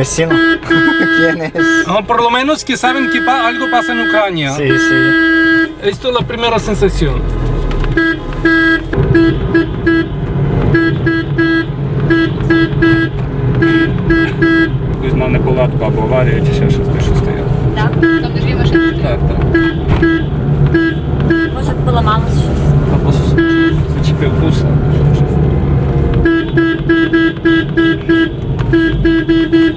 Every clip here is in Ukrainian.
sabe su vecino quién es. No, por lo menos que saben que pa- algo pasa en Ucrania. Sí, sí. Esto es la primera sensación. Якусь знав неполадку або аварію чи ще щось те, що стояло. Так? Там дві машини. Так, так. Може поламалось щось. Або зачепив буса. щось. Pedimos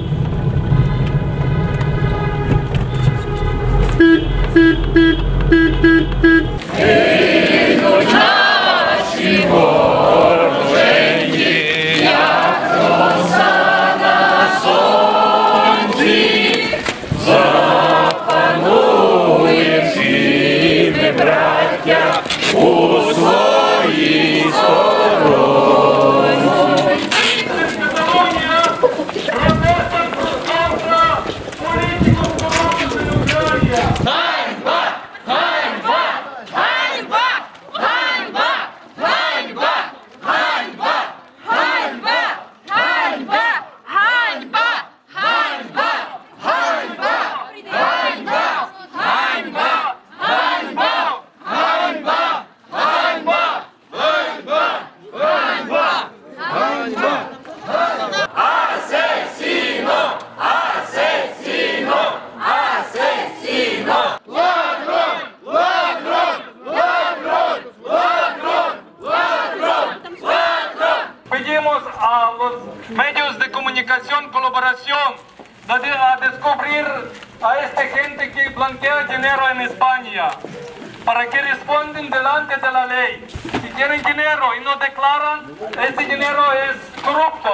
Si tienen dinero y no declaran, ese dinero es corrupto.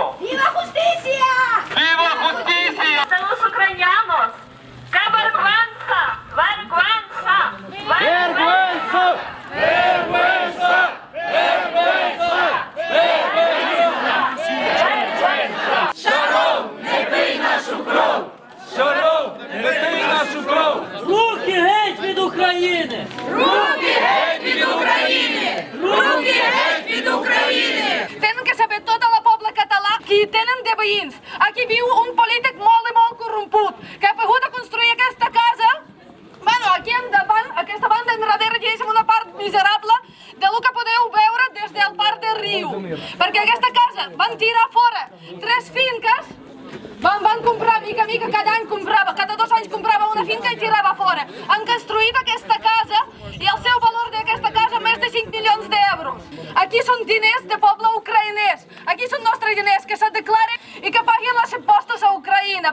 Un polític molt i molt corromput que ha pogut construir aquesta casa Bueno, aquí endavant, aquesta banda enrere, diguéssim, una part miserable de lo que podeu veure des del parc de Riu. Perquè aquesta casa van tirar fora tres finques Van, van comprar mica a mica, cada any comprava, cada dos anys comprava una finca i tirava fora. Han construït aquesta casa i el seu valor d'aquesta casa més de 5 milions d'euros. Aquí són diners de poble ucraïnès. Aquí són nostres diners que se declaren i que paguin els impostos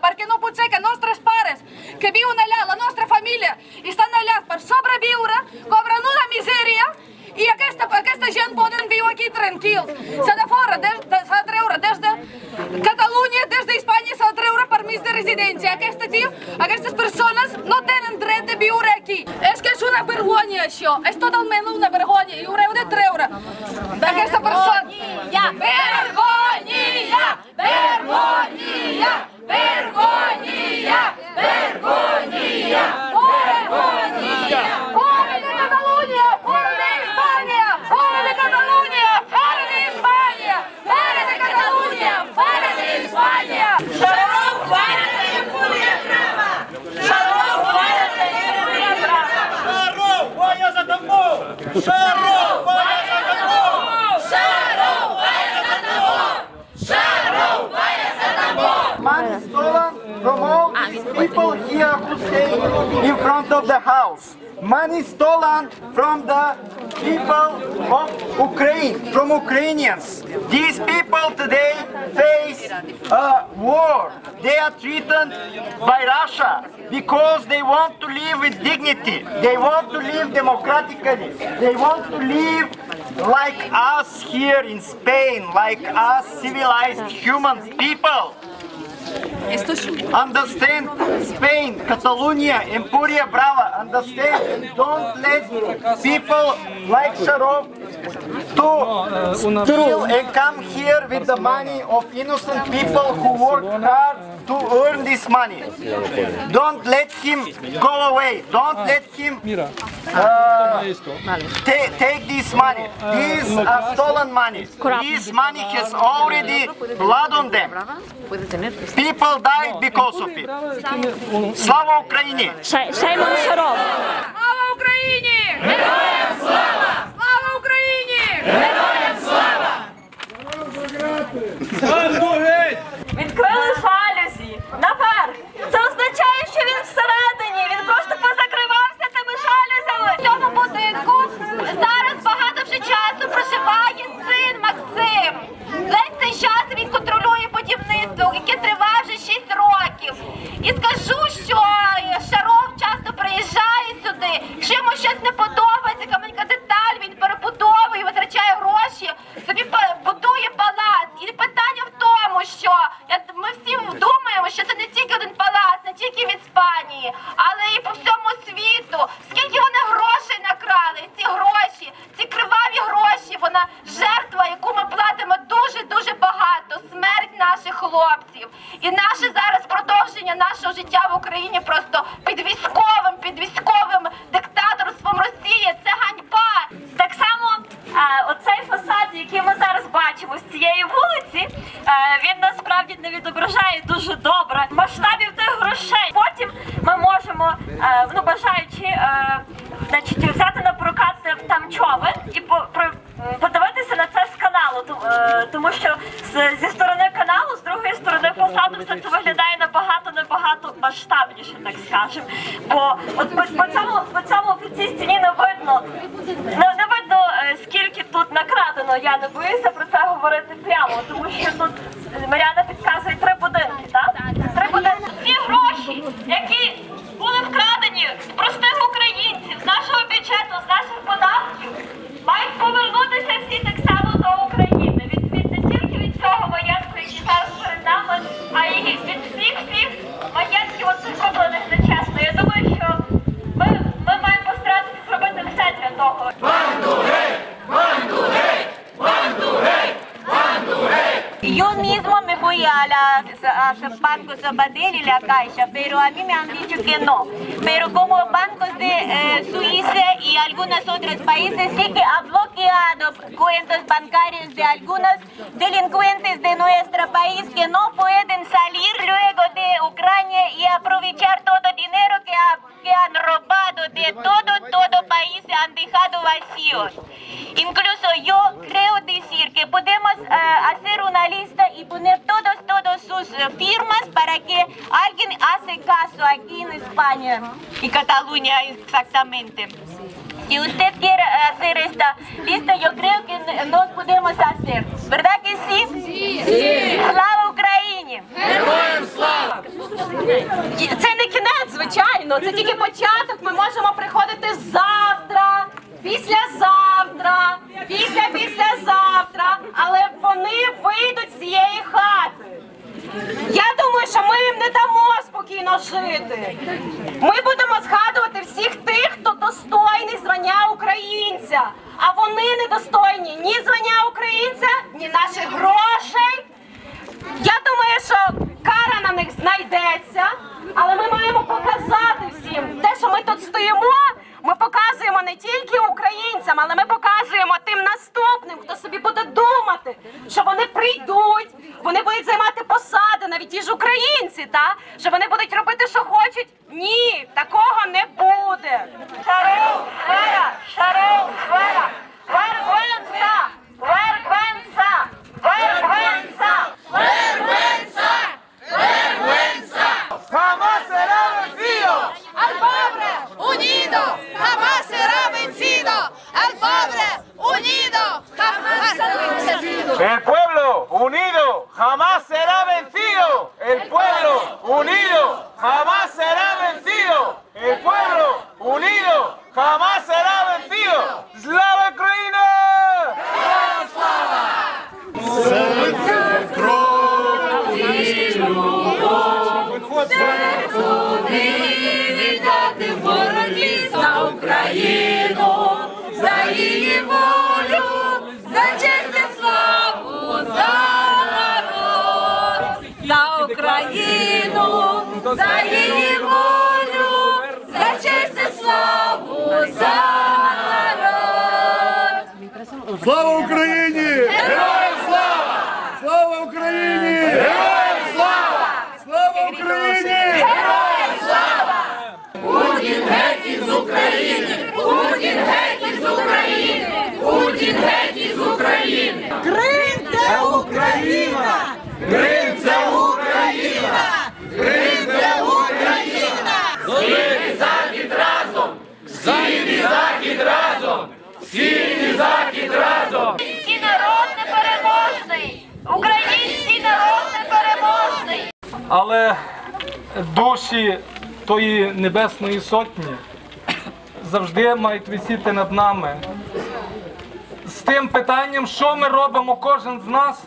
perquè no pot ser que nostres pares que viuen allà, la nostra família, i estan allà per sobreviure, cobren una misèria i aquesta, aquesta gent poden viure aquí tranquils. S'ha de fora, s'ha de treure des de Catalunya, des d'Espanya, s'ha de treure permís de residència. Aquesta tio, aquestes persones no tenen dret de viure aquí. És que és una vergonya això, és totalment una vergonya i haureu de treure d'aquesta persona. Vergonya! From all these people here who stay in front of the house. Money stolen from the people of Ukraine, from Ukrainians. These people today face a war. They are threatened by Russia because they want to live with dignity. They want to live democratically. They want to live like us here in Spain, like us civilized human people. Understand Spain, Catalonia, Empuria Brava. Understand? and Don't let people like Sharov to steal and come here with the money of innocent people who work hard to earn this money. Don't let him go away. Don't let him uh, ta- take this money. These are stolen money. This money has already blood on them. People died because of it. Слава Україні! Шеймон Шаров. Слава Україні! Героям слава! Слава Україні! Героям слава! Відкрили жалюзі наверх. Це означає, що він всередині. Він просто позакривався тими жалюзями. В цьому будинку зараз багато вже часу проживає син Максим. Весь цей час він контролює будівництво, яке триває вже 6 років. І скажу, що Шаров часто приїжджає сюди. Якщо йому щось не подобається, яка деталь, він перебудовує, витрачає гроші, собі па- будує палац. І питання в тому, що я- ми всі думаємо, що це не тільки один палац, не тільки в Іспанії, але і по всьому світу. Скільки вони грошей накрали? Ці гроші, ці криваві гроші, вона жертва, яку ми платимо дуже дуже багато. Смерть наших хлопців. І наше зараз продовження нашого життя в Україні просто під військовим, під військовим диктаторством Росії. Це ганьба. Так само е, оцей фасад, який ми зараз бачимо з цієї вулиці, е, він насправді не відображає дуже добре масштабів фасаду, все це виглядає набагато набагато масштабніше, так скажемо. Бо от по, по цьому по цьому по цій стіні не видно не, не видно е, скільки тут накрадено. Я не боюся про це говорити прямо, тому що тут е, Мар'яна підказує три будинки, так? Три будинки. Ці гроші, які були вкрадені з простих українців, з нашого бюджету, з наших податків, мають повернутися всі так a, Banco Sabadell y la Caixa, pero a mí me han dicho que no. Pero como bancos de eh, Suiza y algunos otros países sí que ha bloqueado cuentas bancarias de algunos delincuentes de nuestro país que no pueden salir luego de Ucrania y aprovechar todo el dinero que, que han robado de todo, todo país se han dejado vacíos. Incluso yo creo decir que podemos eh, hacer una lista y poner todos, todos sus eh, firmas para que alguien hace caso aquí en España y Cataluña exactamente. Si usted quiere hacer esta lista, yo creo que nos podemos hacer. ¿Verdad que sí? Sí. sí. Це не кінець, звичайно. Це тільки початок. Ми можемо приходити завтра, післязавтра, після післязавтра, але вони вийдуть з цієї хати. Я думаю, що ми їм не дамо спокійно жити. Ми будемо згадувати всіх тих, хто достойний звання українця. А вони недостойні ні звання українця, ні наших грошей. Я думаю, що кара на них але ми маємо показати всім те, що ми тут стоїмо. Ми показуємо не тільки українцям, але ми показуємо тим наступним, хто собі буде думати, що вони прийдуть, вони будуть займати посади, навіть ті ж українці, та що вони будуть робити, що хочуть. Ні, такого не буде. Шаров, Вера, Holy захід разом! Український народ непереможний! Український народ непереможний! Але душі тої небесної сотні завжди мають висіти над нами. З тим питанням, що ми робимо кожен з нас,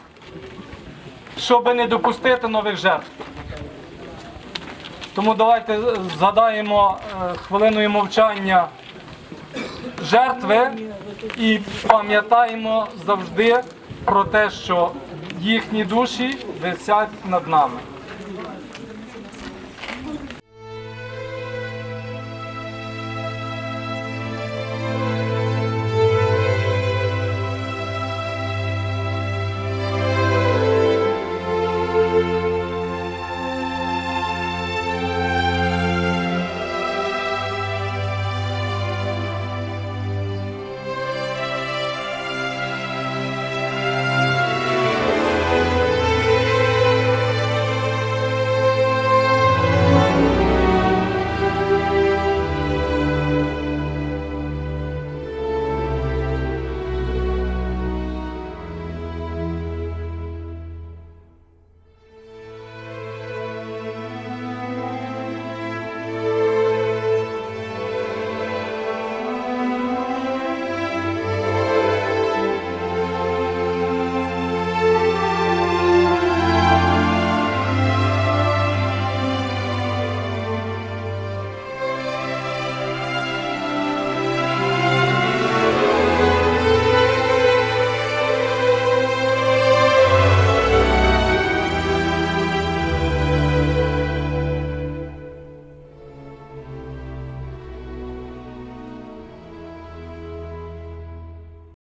щоб не допустити нових жертв. Тому давайте згадаємо е, хвилиною мовчання жертви і пам'ятаємо завжди про те, що їхні душі висять над нами.